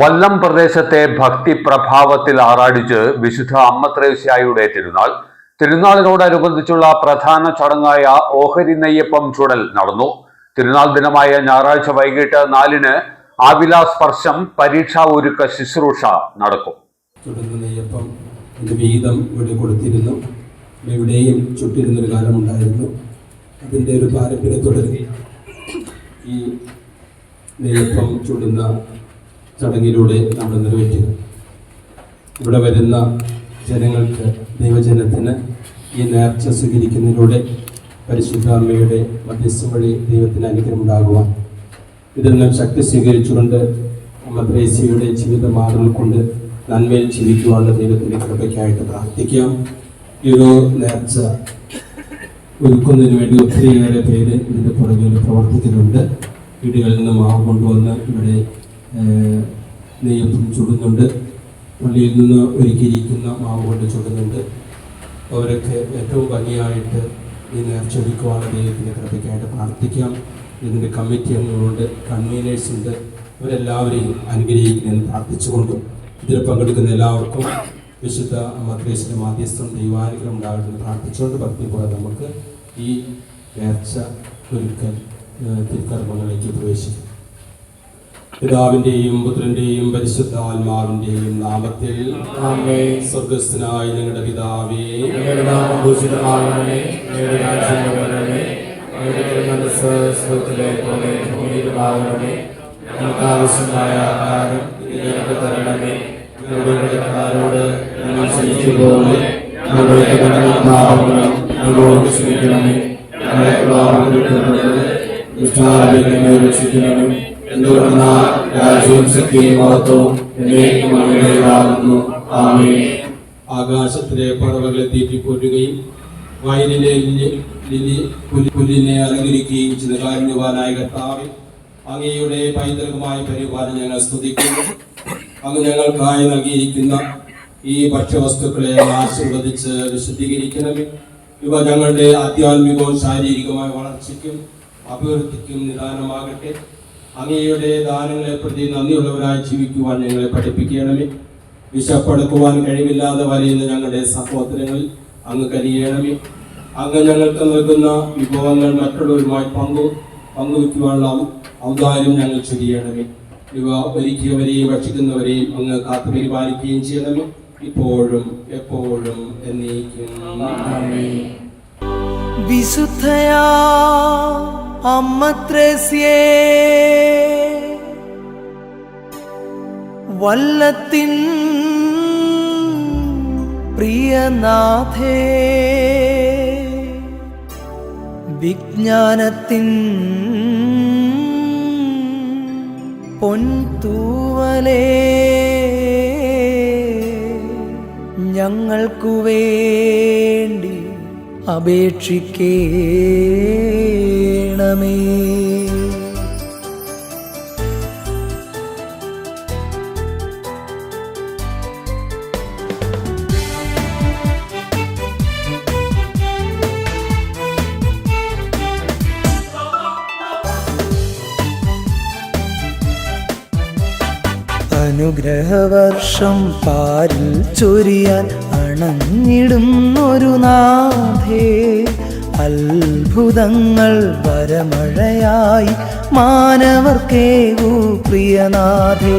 വല്ലം പ്രദേശത്തെ ഭക്തി പ്രഭാവത്തിൽ ആറാടിച്ച് വിശുദ്ധ അമ്മത്രേസ്യായുടെ തിരുനാൾ. തിരുനാളിനോടനുബന്ധിച്ചുള്ള പ്രധാന ചടങ്ങായ ഓഹരി നെയ്യപ്പം ചുടൽ നടന്നു. തിരുനാൾ ദിനമായ ഞായറാഴ്ച വൈകിട്ട് നാലിന് ആവിലാ സ്പർശം പരീക്ഷാ ഒരുക്ക ശുശ്രൂഷ നടക്കും. ചുടുന്ന നെയ്യപ്പം വീതം ഇവിടെ കൊടുത്തിരുന്നു. എവിടെയും ചുട്ടിരുന്നൊരു കാലമുണ്ടായിരുന്നു. അതിന്റെ ഒരു പാരമ്പര്യത്തോടെ ഈ നെയ്യപ്പം ചുടുന്ന ചടങ്ങിലൂടെ നമ്മൾ നിറവേറ്റുക ഇവിടെ വരുന്ന ജനങ്ങൾക്ക് ദൈവജനത്തിന് ഈ നേർച്ച സ്വീകരിക്കുന്നതിലൂടെ പരിശുദ്ധാമ്മയുടെ മധ്യസ്ഥ വഴി ദൈവത്തിന് അനുഗ്രഹം ഉണ്ടാകുവാൻ. ഇതിൽ നിന്നും ശക്തി സ്വീകരിച്ചുകൊണ്ട് മദ്രേസിയുടെ ജീവിത മാർഗം കൊണ്ട് നന്മയിൽ ജീവിക്കുവാനുള്ള ദൈവത്തിന്റെ കൃപയ്ക്കായിട്ട് പ്രാർത്ഥിക്കാം. ഈ ഒരു നേർച്ച ഒരുക്കുന്നതിന് വേണ്ടി ഒത്തിരിയേറെ പേര് ഇതിന്റെ പുറകിൽ പ്രവർത്തിക്കുന്നുണ്ട്. വീടുകളിൽ നിന്ന് മാവ് കൊണ്ടുവന്ന് ഇവിടെ നെയ്യപ്പം ചുടുന്നുണ്ട്. പള്ളിയിൽ നിന്ന് ഒരുക്കിയിരിക്കുന്ന മാവ് കൊണ്ട് ചുടുന്നുണ്ട്. അവരൊക്കെ ഏറ്റവും ഭംഗിയായിട്ട് ഈ നേർച്ച ഒരുക്കുവാനുള്ള ദൈവത്തിന്റെ കൃപയ്ക്കായിട്ട് പ്രാർത്ഥിക്കാം. ഇതിന്റെ കമ്മിറ്റി അംഗങ്ങളുണ്ട് കൺവീനേഴ്സ് ഉണ്ട്. അവരെല്ലാവരെയും അനുഗ്രഹിക്കണമെന്ന് പ്രാർത്ഥിച്ചുകൊണ്ടും ഇതിൽ പങ്കെടുക്കുന്ന എല്ലാവർക്കും വിശുദ്ധ മദ്രേശിന്റെ മാധ്യസ്ഥം ദൈവാനുഗ്രഹം ഉണ്ടാകട്ടെ പ്രാർത്ഥിച്ചുകൊണ്ട് ഭക്തി പോലെ നമുക്ക് ഈ നേർച്ച ഒരുക്കൽ തിരുക്കർമ്മങ്ങളിലേക്ക് പ്രവേശിക്കും. പിതാവിന്റെയും പുത്രന്റെയും പരിശുദ്ധ ആത്മാവിന്റെയും നാമത്തിൽ സ്വർഗസ്ഥനായ ഞങ്ങളുടെ പിതാവേ ഞങ്ങൾക്ക് ആവശ്യമായ ആഹാരം ഞങ്ങൾക്ക് തരണമേ. ഞങ്ങളുടെ ഞങ്ങളുടെ കടങ്ങൾ പാപങ്ങളും ഞങ്ങളോട് ക്ഷമിക്കണമേ. ഞങ്ങളെ രക്ഷിക്കണമേ എന്തുകൊണ്ടെന്നാൽ രാജ്യവും ശക്തിയും മഹത്വവും ആകാശത്തിലെ പറവകളെ തീറ്റിപ്പോറ്റുകയും വയലിലെ പുല്ലിനെ അലങ്കരിക്കുകയും ചെയ്ത കാരുണ്യവാനായ കർത്താവ് അങ്ങയുടെ പൈതൃകമായ പരിപാലനം ഞങ്ങൾ സ്തുതിക്കുന്നു. അങ്ങ് ഞങ്ങൾക്കായി നൽകിയിരിക്കുന്ന ഈ ഭക്ഷ്യവസ്തുക്കളെ ആശീർവദിച്ച് വിശുദ്ധീകരിക്കണമേ. ഇവ ഞങ്ങളുടെ ആധ്യാത്മികവും ശാരീരികമായ വളർച്ചയ്ക്കും അഭിവൃദ്ധിക്കും നിദാനമാകട്ടെ. അങ്ങയുടെ ദാനങ്ങളെ പ്രതി നന്ദിയുള്ളവരായി ജീവിക്കുവാൻ ഞങ്ങളെ പഠിപ്പിക്കണമേ. വിശപ്പെടുക്കുവാൻ കഴിവില്ലാതെ വലയുന്ന ഞങ്ങളുടെ സഹോദരങ്ങൾ അങ്ങ് കരിയണമേ അങ്ങ് ഞങ്ങൾക്ക് നൽകുന്ന വിഭവങ്ങൾ മറ്റുള്ളവരുമായി പങ്കു പങ്കുവയ്ക്കുവാനുള്ള ഔദാര്യം ഞങ്ങൾ ചൊരിയണമേ. ഇവ ഒരുക്കിയവരെയും ഭക്ഷിക്കുന്നവരെയും അങ്ങ് കാത്തു പരിപാലിക്കുകയും ചെയ്യണമേ. ഇപ്പോഴും എപ്പോഴും എന്നേക്കും. വിശുദ്ധയാ അമ്മ വല്ലത്തിൻ പ്രിയനാഥേ വിജ്ഞാനത്തിൻ പൊൻതൂവലേ ഞങ്ങൾക്കു വേണ്ടി അപേക്ഷിക്കേണമേ അനുഗ്രഹവർഷം പാരിൽ ചൊരിയാൻ അണഞ്ഞിടുന്നൊരു നാഥേ. അത്ഭുതങ്ങൾ വരമഴയായി മാനവർക്കേകൂ പ്രിയനാഥേ.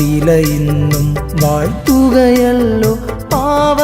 വിലയിന്നും വാഴ്ത്തുകയല്ലോ പാവ